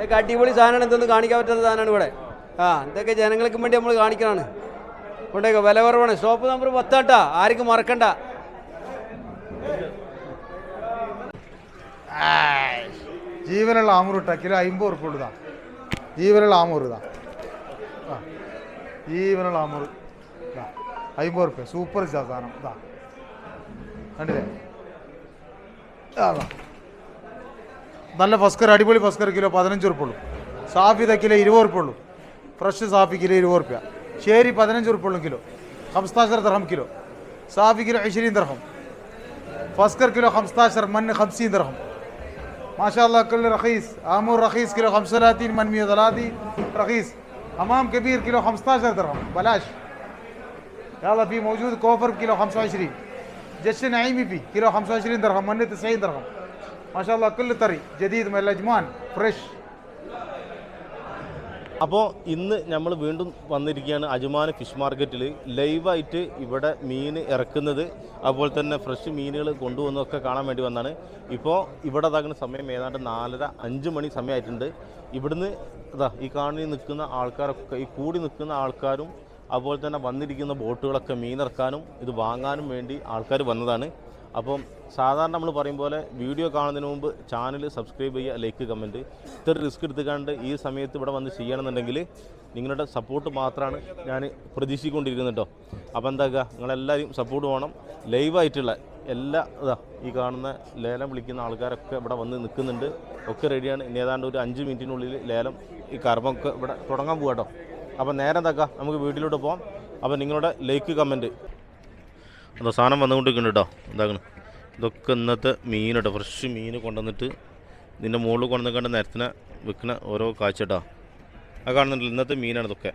ഇതൊക്കെ അടിപൊളി സാധനമാണ്. ഇതൊന്നും കാണിക്കാൻ പറ്റാത്ത സാധനമാണ് ഇവിടെ. ആ ഇതൊക്കെ ജനങ്ങൾക്ക് വേണ്ടി നമ്മൾ കാണിക്കണാണ് കൊണ്ടേക്കോ വില കുറവാണ്. ഷോപ്പ് നമ്പർ പത്താട്ടാ. ആർക്കും മറക്കണ്ട. ജീവനുള്ള ആമൂർ ഇട്ട കിലോ അമ്പത് ഉറുപ്പ് ഉള്ളതാ. ജീവനുള്ള ആമൂർ ഇതാ. ആ ജീവനുള്ള ഇതാ അമ്പത് ഉറുപ്പ്യ സൂപ്പർ സാധനം. ഇതാ. കണ്ടില്ലേ? ഇതാ. നല്ല ഫസ്കർ അടിപൊളി ഫസ്കർ കിലോ പതിനഞ്ച് ഉറുപ്പുള്ളൂ സാഫിത കിലോ ഇരുപത് ഉറുപ്പുള്ളൂ ഫ്രഷ് സാഫി കിലോ ഇരുപത് ഉറുപ്പ്യ ഷേരി പതിനഞ്ച് ഉറുപ്പുള്ളൂ കിലോ ഹംസ്താശർ ദർഹം കിലോ സാഫി കിലോ ഇഷിരീൻ ദർഹം فاسكر كيلو 15 من 50 درهم ما شاء الله كل رخيص امور رخيص كيلو 35 من 130 رخيص حمام كبير كيلو 15 درهم بلاش يلا في موجود كوفر كيلو 25 جش نعيمي في كيلو 25 درهم من 90 درهم ما شاء الله كل طري جديد من الاجمان فريش അപ്പോൾ ഇന്ന് നമ്മൾ വീണ്ടും വന്നിരിക്കുകയാണ് അജുമാൻ ഫിഷ് മാർക്കറ്റിൽ ലൈവായിട്ട് ഇവിടെ മീൻ ഇറക്കുന്നത് അതുപോലെ തന്നെ ഫ്രഷ് മീനുകൾ കൊണ്ടുവന്നതൊക്കെ കാണാൻ വേണ്ടി വന്നാണ് ഇപ്പോൾ ഇവിടെ ഇതാകുന്ന സമയം ഏതാണ്ട് നാലര അഞ്ച് മണി സമയമായിട്ടുണ്ട് ഇവിടുന്ന് ഇതാ ഈ കാണി നിൽക്കുന്ന ആൾക്കാരൊക്കെ ഈ കൂടി നിൽക്കുന്ന ആൾക്കാരും അതുപോലെ തന്നെ വന്നിരിക്കുന്ന ബോട്ടുകളൊക്കെ മീനിറക്കാനും ഇത് വാങ്ങാനും വേണ്ടി ആൾക്കാർ വന്നതാണ് അപ്പം സാധാരണ നമ്മൾ പറയും പോലെ വീഡിയോ കാണുന്നതിന് മുമ്പ് ചാനൽ സബ്സ്ക്രൈബ് ചെയ്യുക ലൈക്ക് കമന്റ്. ഇത്ര റിസ്ക് എടുത്തുകൊണ്ട് ഈ സമയത്ത് ഇവിടെ വന്ന് ചെയ്യണമെന്നുണ്ടെങ്കിൽ നിങ്ങളുടെ സപ്പോർട്ട് മാത്രമാണ് ഞാൻ പ്രതീക്ഷിച്ചുകൊണ്ടിരിക്കുന്നത് കേട്ടോ. അപ്പോൾ എന്താക്കുക നിങ്ങളെല്ലാവരും സപ്പോർട്ട് വേണം. ലൈവായിട്ടുള്ള എല്ലാ ഇതാ ഈ കാണുന്ന ലേലം വിളിക്കുന്ന ആൾക്കാരൊക്കെ ഇവിടെ വന്ന് നിൽക്കുന്നുണ്ട്. ഒക്കെ റെഡിയാണ് ഇനി ഏതാണ്ട് ഒരു അഞ്ച് മിനിറ്റിനുള്ളിൽ ലേലം ഈ കർമ്മമൊക്കെ ഇവിടെ തുടങ്ങാൻ പോകാം കേട്ടോ. അപ്പോൾ നേരം എന്താക്കുക നമുക്ക് വീട്ടിലോട്ട് പോകാം അപ്പോൾ നിങ്ങളുടെ ലൈക്ക് കമന്റ് അതോ സാധനം വന്നുകൊണ്ടിരിക്കുന്നുണ്ട് കേട്ടോ. എന്താക്കണം? ഇതൊക്കെ ഇന്നത്തെ മീൻ കേട്ടോ. ഫ്രഷ് മീൻ കൊണ്ടുവന്നിട്ട് ഇതിന്റെ മുകളിൽ കൊണ്ടുവന്നിട്ട് നിരത്തിനെ വിൽക്കുന്ന ഓരോ കാഴ്ച കേട്ടോ. അത് കാണുന്നുണ്ടല്ലോ ഇന്നത്തെ മീനാണ് ഇതൊക്കെ.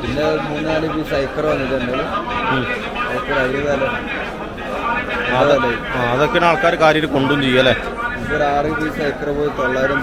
പിന്നെ മൂന്നാൽ പീസ് ഐക്കർ വന്നിട്ടുണ്ട്. അതൊക്കെയാണ് ആൾക്കാർ കാര്യം കൊണ്ടും ചെയ്യല്ലേ ഇതൊരു ആറ് പീസ് ഐക്കർ പോയി തൊള്ളായിരം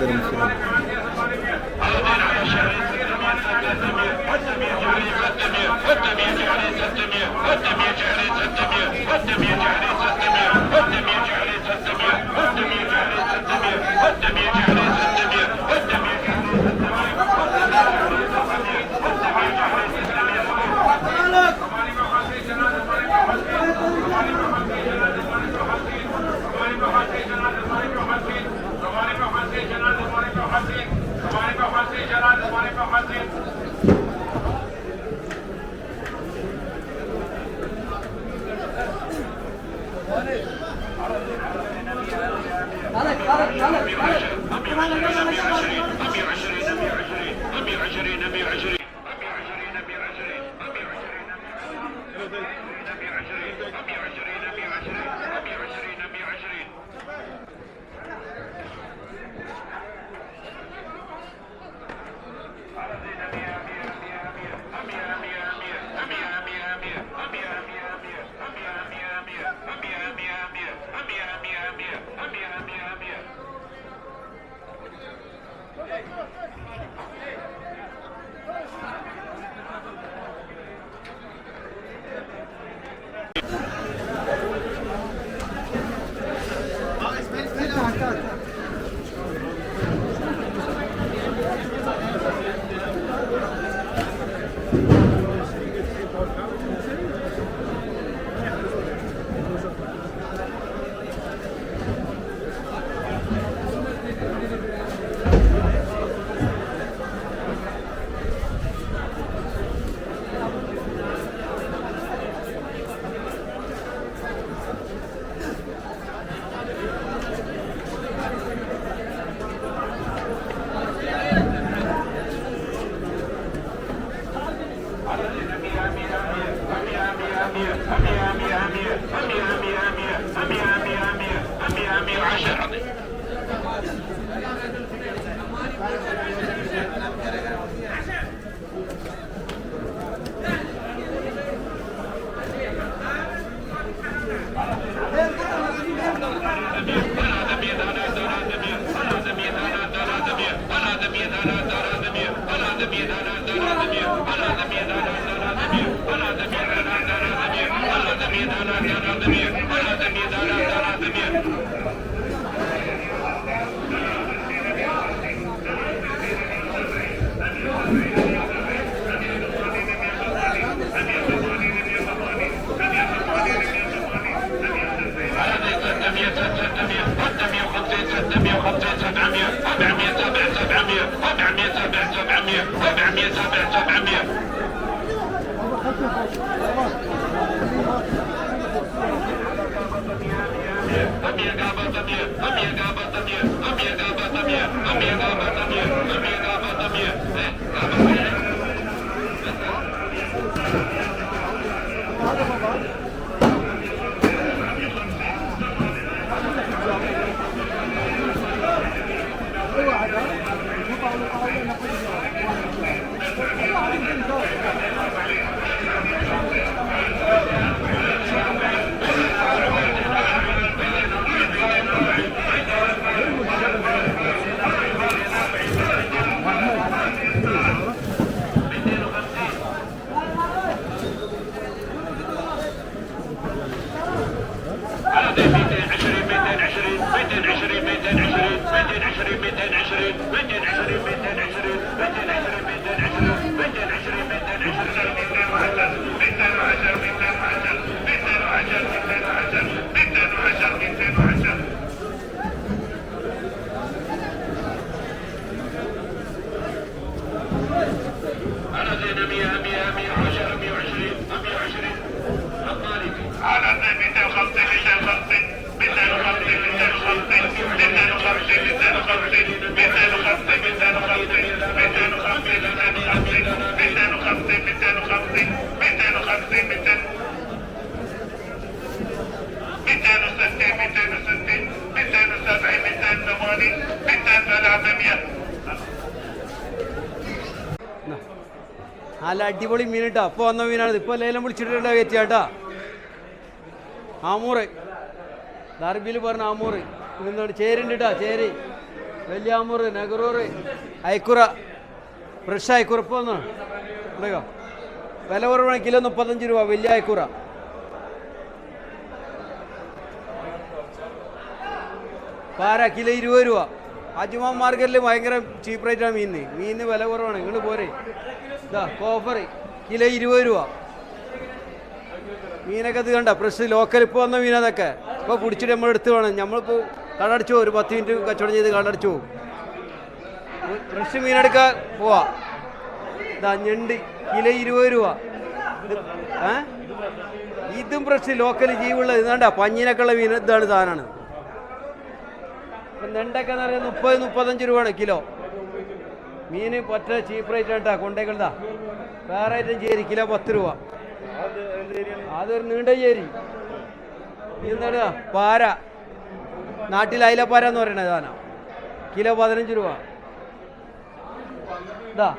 220 220 220 220 220 220 220 220 നല്ല അടിപൊളി മീൻ കേട്ടോ അപ്പോൾ വന്ന മീനാണ് ഇപ്പോൾ ലേലം വിളിച്ചിട്ടുള്ള കയറ്റിയാട്ടാ ആമൂറ്. ദർബിയിൽ പറഞ്ഞ ആമൂറ്. എന്താണ് ചേരുണ്ട് കേട്ടോ ചേരി. വലിയ നെഗറൂർ ഐക്കുറ ഫ്രഷ് അയക്കുറ ഇപ്പോൾ ഒന്ന് പറയുക വില കുറവാണ് കിലോ മുപ്പത്തഞ്ച് രൂപ വലിയ അയക്കുറ പാര കിലോ ഇരുപത് രൂപ. അജുമാ മാർക്കറ്റിൽ ഭയങ്കര ചീപ്പ് റേറ്റാണ് മീനിന്. മീനിന് വില കുറവാണ് നിങ്ങൾ പോരെ. ഇതാ കോഫർ കിലോ ഇരുപത് രൂപ. മീനൊക്കെ ഇത് കണ്ട ഫ്രഷ് ലോക്കൽ ഇപ്പോൾ വന്ന മീനതൊക്കെ ഇപ്പോൾ പിടിച്ചിട്ട് നമ്മൾ എടുത്ത് വേണം. നമ്മളിപ്പോൾ കടടച്ചു ഒരു പത്ത് മിനിറ്റ് കച്ചവടം ചെയ്ത് കടടിച്ചു പോകും ഫ്രഷ് മീനെടുക്കാൻ പോവാ. ഇതാ ഞണ്ട് കിലോ ഇരുപത് രൂപ. ഏ? ഇതും ഫ്രഷ് ലോക്കൽ ജീവുള്ള ഇതാണ്ട പഞ്ഞിനൊക്കെ ഉള്ള മീൻ ഇതാണ് സാധനമാണ് ഇപ്പം നെണ്ടൊക്കെ എന്ന് പറയുന്നത് മുപ്പത് മുപ്പത്തഞ്ച് രൂപയാണ് കിലോ. മീൻ പറ്റ ചീപ്പ് റേറ്റ് കേട്ടാ കൊണ്ടേക്കണ്ടാ വേറെ ഐറ്റം ചേരി കിലോ പത്ത് രൂപ. അതൊരു നീണ്ട ചേരി എന്താണ് പാര. നാട്ടിൽ അയിലപ്പാര എന്ന് പറയുന്നത് സാധനം കിലോ പതിനഞ്ച് രൂപ. ഇതാ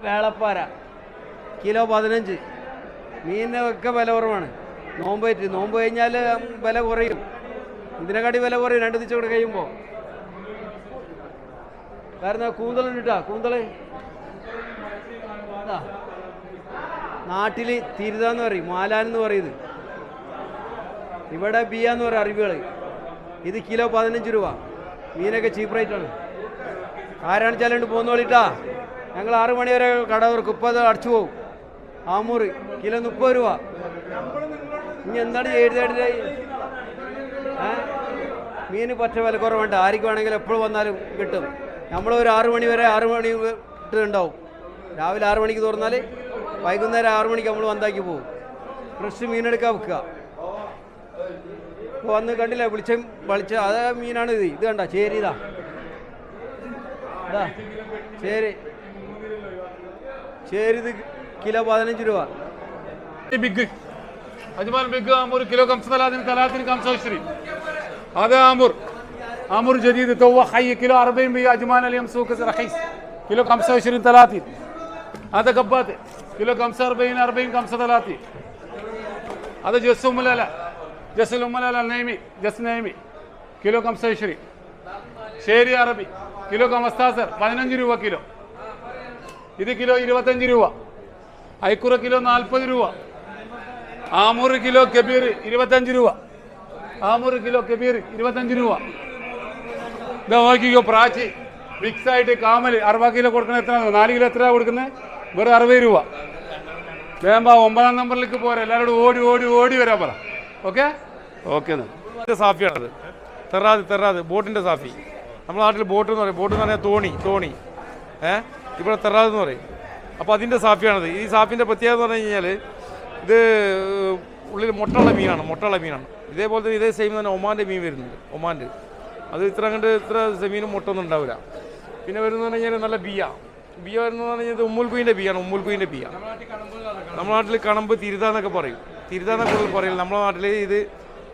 വേളപ്പാര. കിലോ പതിനഞ്ച്. മീനിനൊക്കെ വില കുറവാണ്. നോമ്പ് പറ്റി നോമ്പ് കഴിഞ്ഞാൽ വില കുറയും. ഇതിനെക്കാട്ടി വില കുറയും? രണ്ട് ദിവസം കൂടെ കഴിയുമ്പോൾ കാരണം കൂന്തലുണ്ട് കേട്ടോ കൂന്തൾ? നാട്ടിൽ തിരുതാന്ന് പറയും. മാലാൻ എന്ന് പറയുന്നത് ഇവിടെ ബിയാന്ന് പറയും അറിവുകൾ ഇത് കിലോ പതിനഞ്ച് രൂപ. മീനൊക്കെ ചീപ്പ് റേറ്റാണ് ആരാണ് ചെല്ലാണ്ട് പോകുന്നോളിട്ടാ ഞങ്ങൾ ആറ് മണി വരെ കട തുറക്കും. ഇപ്പം അത് അടച്ചു പോകും ആമൂറ് കിലോ മുപ്പത് രൂപ. ഇനി എന്താണ് എഴുതേണ്ടത് മീന് പറ്റ വില കുറവുണ്ട്. ആർക്ക് വേണമെങ്കിലും എപ്പോഴും വന്നാലും കിട്ടും. നമ്മൾ ഒരു ആറു മണി വരെ ആറു മണി ഉണ്ടാവും രാവിലെ ആറു മണിക്ക് തുറന്നാൽ വൈകുന്നേരം ആറു മണിക്ക് നമ്മൾ വന്നാക്കി പോകും ഫ്രഷ് മീനെടുക്കാൻ വെക്കുക. വന്ന് കണ്ടില്ല വിളിച്ച വിളിച്ച അതേ മീനാണ് ഇത് ഇത് കണ്ട ചേരി ഇതാ ഇതാ ചേരി ചേരി ഇത് കിലോ പതിനഞ്ച് രൂപ بيج اجمل بيج امور كيلو 35 30 25 هذا امر امر جديد تو حي كيلو 40 بي اجمال اليوم سوق رخيص كيلو 25 30 هذا قبات كيلو 45 40 35 هذا جس ام لا لا جس ام لا لا نيمي جس نيمي كيلو 25 شيري عربي كيلو 15 15 രൂപ കിലോ ഇത് കിലോ ഇരുപത്തഞ്ച് രൂപ ഐക്കുറ കിലോ നാൽപ്പത് രൂപ ആമൂർ കിലോ കബീർ ഇരുപത്തഞ്ച് രൂപ ആമൂർ കിലോ കബീർ ഇരുപത്തഞ്ച് രൂപ ഇതാ നോക്കിക്കോ പ്രാച്ചി മിക്സ് ആയിട്ട് കാമൽ അറുപത് കിലോ കൊടുക്കണ എത്ര നാല് കിലോ എത്ര കൊടുക്കുന്നത് വെറും അറുപത് രൂപ വേമ്പ ഒമ്പതാം നമ്പറിലേക്ക് പോരാ എല്ലാവരോടും ഓടി ഓടി ഓടി വരാൻ പറ ഓക്കെ? ഓക്കെ എന്നാൽ സാഫിയാണത്. തെറാത് തെറാത് ബോട്ടിന്റെ സാഫി. നമ്മുടെ നാട്ടിൽ ബോട്ട് എന്ന് പറയും. ബോട്ട് എന്ന് പറഞ്ഞാൽ തോണി തോണി. ഏ? ഇവിടെ തെറാത് എന്ന് പറയും. അപ്പോൾ അതിന്റെ സാഫിയാണത്. ഈ സാഫിന്റെ പ്രത്യേകത എന്ന് പറഞ്ഞു കഴിഞ്ഞാൽ ഇത് ഉള്ളിൽ മുട്ടുള്ള മീനാണ് മുട്ടുള്ള മീനാണ്. ഇതേപോലെ തന്നെ ഇതേ സെയിം തന്നെ ഒമാന്റെ മീൻ വരുന്നുണ്ട് ഒമാന്റെ അത് ഇത്ര കണ്ട് ഇത്ര സെമീനും മുട്ടൊന്നും ഉണ്ടാവില്ല പിന്നെ വരുന്നത് പറഞ്ഞു കഴിഞ്ഞാൽ നല്ല ബിയ. ബിയ വരുന്നതെന്ന് പറഞ്ഞു കഴിഞ്ഞാൽ ഉമ്മുൽ കുയിന്റെ ബിയാണ് ഉമ്മുൽ കുയിന്റെ ബിയ. നമ്മുടെ നാട്ടിൽ കണമ്പ് തിരുത എന്നൊക്കെ പറയും. തിരുത എന്നൊക്കെ കൂടുതൽ പറയും നമ്മുടെ നാട്ടിൽ ഇത്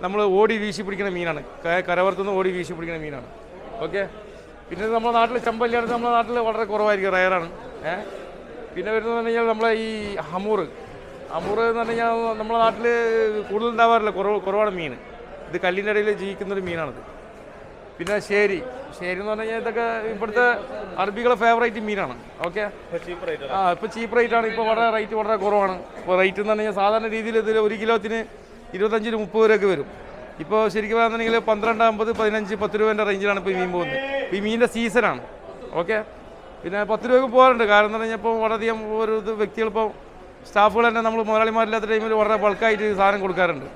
നമ്മൾ ഓടി വീശി പിടിക്കുന്ന മീനാണ്. കരവർത്തുനിന്ന് ഓടി വീശി പിടിക്കുന്ന മീനാണ്. ഓക്കെ? പിന്നെ നമ്മുടെ നാട്ടിൽ ചമ്പല്ലാണ് നമ്മുടെ നാട്ടിൽ വളരെ കുറവായിരിക്കും. റയറാണ്. ഏഹ് പിന്നെ വരുന്നത് പറഞ്ഞു കഴിഞ്ഞാൽ നമ്മളെ ഈ ഹമൂർ ഹമൂർ എന്ന് പറഞ്ഞു കഴിഞ്ഞാൽ നമ്മുടെ നാട്ടിൽ കൂടുതൽ ഉണ്ടാവാറില്ല കുറവ് കുറവാണ് മീൻ. ഇത് കല്ലിന്റെ ഇടയിൽ ജീവിക്കുന്നൊരു മീനാണിത്. പിന്നെ ശരി. ശരി എന്ന് പറഞ്ഞു കഴിഞ്ഞാൽ ഇതൊക്കെ ഇപ്പോഴത്തെ അറബികളെ ഫേവറേറ്റ് മീനാണ്. ഓക്കെ ആ ഇപ്പോൾ ചീപ്പ് റേറ്റ് ആണ്. ഇപ്പോൾ വളരെ റേറ്റ് വളരെ കുറവാണ്. ഇപ്പോൾ റേറ്റ് എന്ന് പറഞ്ഞാൽ കഴിഞ്ഞാൽ സാധാരണ രീതിയിൽ ഇതിൽ ഒരു കിലോത്തിന് ഇരുപത്തഞ്ചിന് മുപ്പത് രൂപയൊക്കെ വരും. ഇപ്പോൾ ശരിക്കും പറയുന്നുണ്ടെങ്കിൽ പന്ത്രണ്ട് അമ്പത് പതിനഞ്ച് പത്ത് രൂപേന്റെ റേഞ്ചിലാണ് ഇപ്പോൾ മീൻ പോകുന്നത്. ഇപ്പോൾ ഈ മീനിന്റെ സീസണാണ് ഓക്കെ പിന്നെ പത്ത് രൂപയ്ക്ക് പോകാറുണ്ട്. കാരണം എന്ന് പറഞ്ഞാൽ ഇപ്പോൾ വളരെയധികം ഒരു ഇത് വ്യക്തികളിപ്പോൾ സ്റ്റാഫുകൾ തന്നെ നമ്മൾ മുതലാളിമാരില്ലാത്ത ടൈമിൽ വളരെ ബൾക്കായിട്ട് സാധനം കൊടുക്കാറുണ്ട്.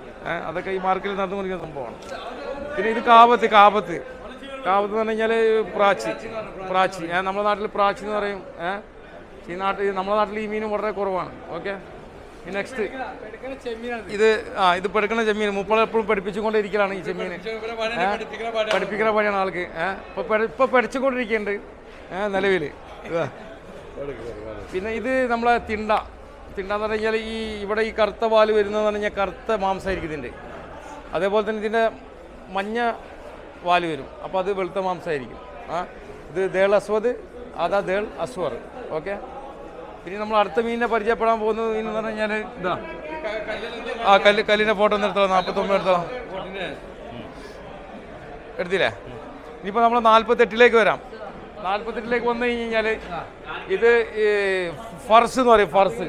അതൊക്കെ ഈ മാർക്കറ്റിൽ നടന്നുകൊണ്ടിരിക്കുന്ന സംഭവമാണ്. പിന്നെ ഇത് കാപത്ത് കാപത്ത്. കാപത്ത് എന്ന് പറഞ്ഞു കഴിഞ്ഞാൽ പ്രാച്ചി പ്രാച്ചി. നമ്മുടെ നാട്ടിൽ പ്രാച്ചി എന്ന് പറയും. ഏഹ് ഈ നാട്ടിൽ നമ്മുടെ നാട്ടിൽ ഈ മീനും വളരെ കുറവാണ്. ഓക്കെ? നെക്സ്റ്റ് ഇത് ആ ഇത് പെടുക്കണ ചെമ്മീൻ. മുപ്പള എപ്പോഴും പഠിപ്പിച്ചുകൊണ്ടിരിക്കലാണ് ഈ ചെമ്മീൻ. പഠിപ്പിക്കുന്ന പണിയാണ് ആൾക്ക്. ഏഹ് ഇപ്പൊ പഠിച്ചുകൊണ്ടിരിക്കുന്നുണ്ട് ഏഹ് നിലവിൽ പിന്നെ ഇത് നമ്മളെ തിണ്ട. തിണ്ട എന്ന് പറഞ്ഞു കഴിഞ്ഞാൽ ഈ ഇവിടെ ഈ കറുത്ത പാൽ വരുന്നതെന്ന് പറഞ്ഞു കഴിഞ്ഞാൽ കറുത്ത മാംസമായിരിക്കും ഇതിന്റെ അതേപോലെ തന്നെ ഇതിന്റെ മഞ്ഞ വാൽ വരും. അപ്പോൾ അത് വെളുത്ത മാംസമായിരിക്കും ആ ഇത് ദേൾ അസ്വദ് അതാ ദേൾ അസ്വർ. ഓക്കെ? പിന്നെ നമ്മൾ അടുത്ത മീനിനെ പരിചയപ്പെടാൻ പോകുന്നത് മീൻ എന്ന് പറഞ്ഞാൽ ഇതാ. ആ കല്ല് കല്ലിന്റെ ഫോട്ടോ ഒന്ന് എടുത്തോ നാൽപ്പത്തൊമ്പത് എടുത്തോ എടുത്തില്ലേ? ഇനിയിപ്പോൾ നമ്മൾ നാൽപ്പത്തെട്ടിലേക്ക് വരാം. നാൽപ്പത്തെട്ടിലേക്ക് വന്നു കഴിഞ്ഞ് കഴിഞ്ഞാൽ ഇത് ഫർസ് എന്ന് പറയും ഫർസ്.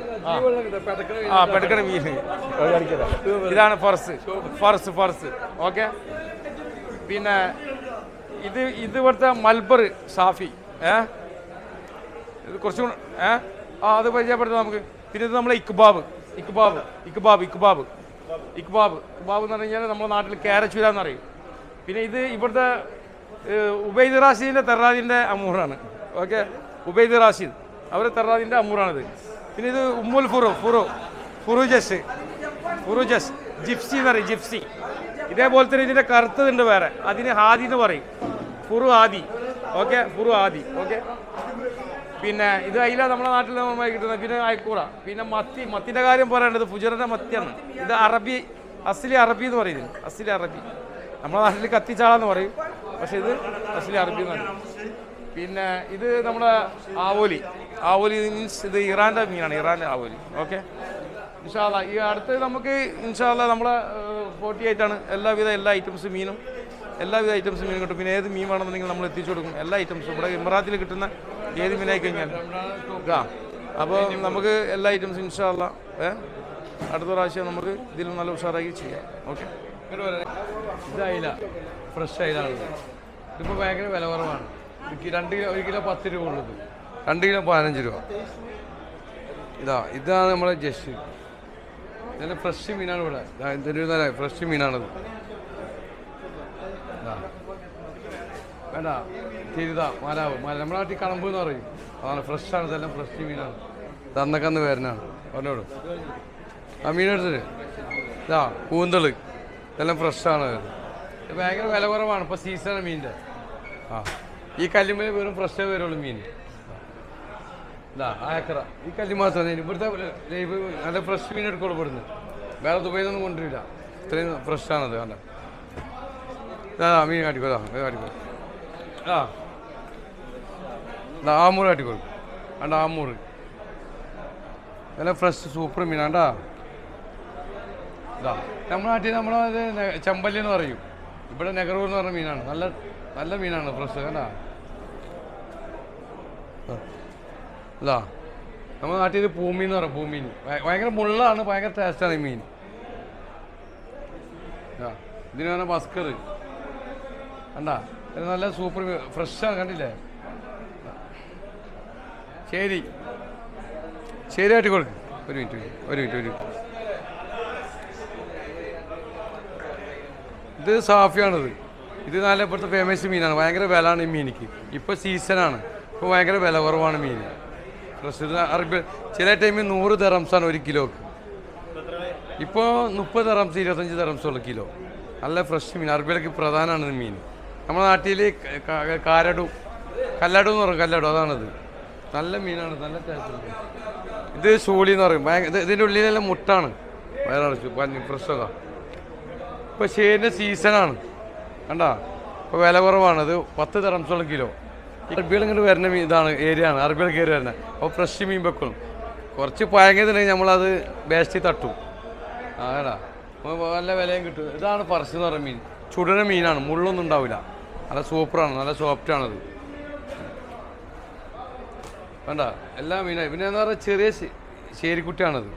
ആ. പെടുക്കണ മീൻ. ഇതാണ് ഫർസ്. ഫർസ് ഫർസ്. ഓക്കെ? പിന്നെ ഇത് ഇത് മൽബർ സാഫി ഏ? ഇത് കുറച്ചും ഏ? ആ അത് പരിചയപ്പെടുത്താം നമുക്ക്. പിന്നെ ഇത് നമ്മളെ ഇക്ബാബ്. ഇക്ബാബ് ഇക്ബാബ് ഇക്ബാബ്. ഇക്ബാബ്. ഇക്ബാബ് എന്ന് പറഞ്ഞു കഴിഞ്ഞാൽ നമ്മുടെ നാട്ടിൽ കേരച്ചൂര എന്ന് പറയും. പിന്നെ ഇത് ഇവിടുത്തെ ഉബൈദ് റാഷിദിന്റെ തെറാദിന്റെ അമൂറാണ്. ഓക്കെ? Ubaid Rashid. അവരെ തെറാദിന്റെ അമ്മൂറാണിത് പിന്നെ ഇത് ഉമ്മുൽ ഫുറു ഫുറു ഫുറുജസ് ഫുറുജസ് ജിപ്സി എന്ന് പറയും ജിപ്സി. ഇതേപോലെ തന്നെ ഇതിന്റെ കറുത്തതുണ്ട് വേറെ. അതിന് ഹാദി എന്ന് പറയും. ഫുറു ആദി ഓക്കെ ഫുറു ആദി ഓക്കെ. പിന്നെ ഇത് അയില നമ്മുടെ നാട്ടിൽ നമ്മൾ കിട്ടുന്നത്. പിന്നെ അയക്കൂറ. പിന്നെ മത്തി മത്തിന്റെ കാര്യം പറയേണ്ടത് ഫുജറിന്റെ മത്തിയാണ്. ഇത് അറബി അസ്ലി അറബി എന്ന് പറയുന്നത് അസ്ലി അറബി. നമ്മുടെ നാട്ടിൽ കത്തിച്ചാളെന്ന് പറയും. പക്ഷേ ഇത് അസ്ലി അറബി എന്ന് പറയും പിന്നെ ഇത് നമ്മുടെ ആവോലി. ആവോലി മീൻസ് ഇത് ഇറാന്റെ മീനാണ് ഇറാന്റെ ആവോലി. ഓക്കെ ഇൻഷാല്ല ഈ അടുത്ത് നമുക്ക് ഇൻഷാല്ല നമ്മളെ ഫോർട്ടി ആണ്. എല്ലാവിധ എല്ലാ ഐറ്റംസും മീനും എല്ലാവിധ ഐറ്റംസും മീൻ കിട്ടും. പിന്നെ ഏത് മീൻ വേണമെന്നുണ്ടെങ്കിൽ നമ്മൾ എത്തിച്ചു കൊടുക്കും. എല്ലാ ഐറ്റംസും ഇവിടെ ഇമ്രാത്തിൽ കിട്ടുന്ന ഏത് മീനായി കഴിഞ്ഞാൽ ആ അപ്പോൾ നമുക്ക് എല്ലാ ഐറ്റംസും ഇൻഷാല്ല ഏ അടുത്ത പ്രാവശ്യം നമുക്ക് ഇതിൽ നല്ല ഉഷാറാക്കി ചെയ്യാം. ഓക്കെ ഇതായില്ല ഫ്രഷ് അയിലാണ് ഇതിപ്പോൾ ഭയങ്കര വില കുറവാണ് രണ്ട് കിലോ ഒരു കിലോ പത്ത് രൂപ ഉള്ളത്. രണ്ട് കിലോ പതിനഞ്ച് രൂപ. ഇതാ ഇതാണ് നമ്മളെ ജസ്റ്റ് നല്ല ഫ്രഷ് മീനാണ് ഇവിടെ. നല്ല ഫ്രഷ് മീനാണത്. വേണ്ട തിരുത മാല നമ്മുടെ നാട്ടിൽ കളമ്പ് എന്ന് പറയും. അതാണ് ഫ്രഷാണ് ഇതെല്ലാം ഫ്രഷ് മീനാണ്. തന്നൊക്കെ അന്ന് വരുന്നതാണ്. പറഞ്ഞോളൂ. ആ മീനെടുത്തിട്ട് ഇതാ കൂന്തൾ. ഇതെല്ലാം ഫ്രഷാണ് ഭയങ്കര വില കുറവാണ്. ഇപ്പോൾ സീസണാണ് മീനിന്റെ ആ. ഈ കല്ലുമ്മൽ വെറും ഫ്രഷേ വരുള്ളൂ മീൻ. ഇതാ ആയക്കറ ഈ കല്ല് മാത്രമേ ഇവിടുത്തെ നല്ല ഫ്രഷ് മീൻ എടുക്കുള്ളൂ ഇവിടുന്ന്. വേറെ ദുബൈയിൽ നിന്നും കൊണ്ടുവരില്ല. ഇത്രയും ഫ്രഷാണത് കണ്ട ഇതാ മീൻ കാട്ടിക്കോ ഇതാ കാട്ടിക്കോ. ആ ഇതാ ആമൂറ് കാട്ടിക്കോ. കണ്ട ആമൂറ്. നല്ല ഫ്രഷ് സൂപ്പർ മീനാണ്ടാ ഇതാ നമ്മുടെ നാട്ടിൽ നമ്മളത് ചെമ്പല്ലി പറയും. ഇവിടെ നെഹ്റു എന്ന് പറഞ്ഞ മീനാണ്. നല്ല നല്ല മീനാണ് ഫ്രഷ് കണ്ടാ. ഇതാ നമ്മുടെ നാട്ടിൽ പൂമീൻ എന്ന് പറയും ഭയ- ഭയങ്കര മുള്ളാണ് ഭയങ്കര ടേസ്റ്റാണ് ഈ മീൻ. ഇതിന് പറഞ്ഞ ബസ്കർ കണ്ടാ ഇത് നല്ല സൂപ്പർ ഫ്രഷാണ് കണ്ടില്ലേ? ശരി. ശരിയായിട്ട് കൊടുക്ക്. ഒരു മിനിറ്റ് ഒരു മിനിറ്റ് ഒരു മിനിറ്റ് ഇത് സാഫിയാണിത്. ഇത് നല്ല ഇപ്പോഴത്തെ ഫേമസ് മീനാണ്. ഭയങ്കര വിലയാണ് ഈ മീനിക്ക്. ഇപ്പോൾ സീസണാണ് ഇപ്പോൾ ഭയങ്കര വില കുറവാണ് മീൻ അറബി ചില ടൈമിൽ നൂറ് തെറംസാണ് ഒരു കിലോക്ക്. ഇപ്പോൾ മുപ്പത് തെറംസ് ഇരുപത്തഞ്ച് തെറംസ് ഉള്ള കിലോ. നല്ല ഫ്രഷ് മീൻ. അറബിയിലേക്ക് പ്രധാനമാണ് മീൻ. നമ്മുടെ നാട്ടിൽ കാരടു. കല്ലടു എന്ന് പറയും. കല്ലടു അതാണത്. നല്ല മീനാണ്. നല്ല ഇത് സൂളി എന്ന് പറയും. ഭയങ്കര ഇത് ഇതിന്റെ ഉള്ളിലെല്ലാം മുട്ടാണ്. വയറടച്ചു ഫ്രഷൊക്കെ ഇപ്പോൾ ഷേരിന്റെ സീസണാണ് കണ്ടാ? ഇപ്പോൾ വില കുറവാണ്. അത് പത്ത് തെറംസോളം കിലോ അറബികൾ ഇങ്ങോട്ട് വരുന്ന ഇതാണ് ഏരിയ ആണ്. അറബികൾ കയറി വരുന്നത് അപ്പോൾ ഫ്രഷ് മീൻ വെക്കണം കുറച്ച് പഴങ്ങിയതുണ്ടെങ്കിൽ നമ്മളത് വേസ്റ്റ് തട്ടും. അപ്പോൾ നല്ല വിലയും കിട്ടും. ഇതാണ് പറശ് എന്ന് പറയുന്ന മീൻ. ചുടന മീനാണ്. മുള്ളൊന്നും ഉണ്ടാവില്ല നല്ല സൂപ്പറാണ് നല്ല സോഫ്റ്റാണത് വേണ്ട എല്ലാ മീനായി. പിന്നെ എന്താ പറയുക? ചെറിയ ശേരിക്കുട്ടിയാണത്.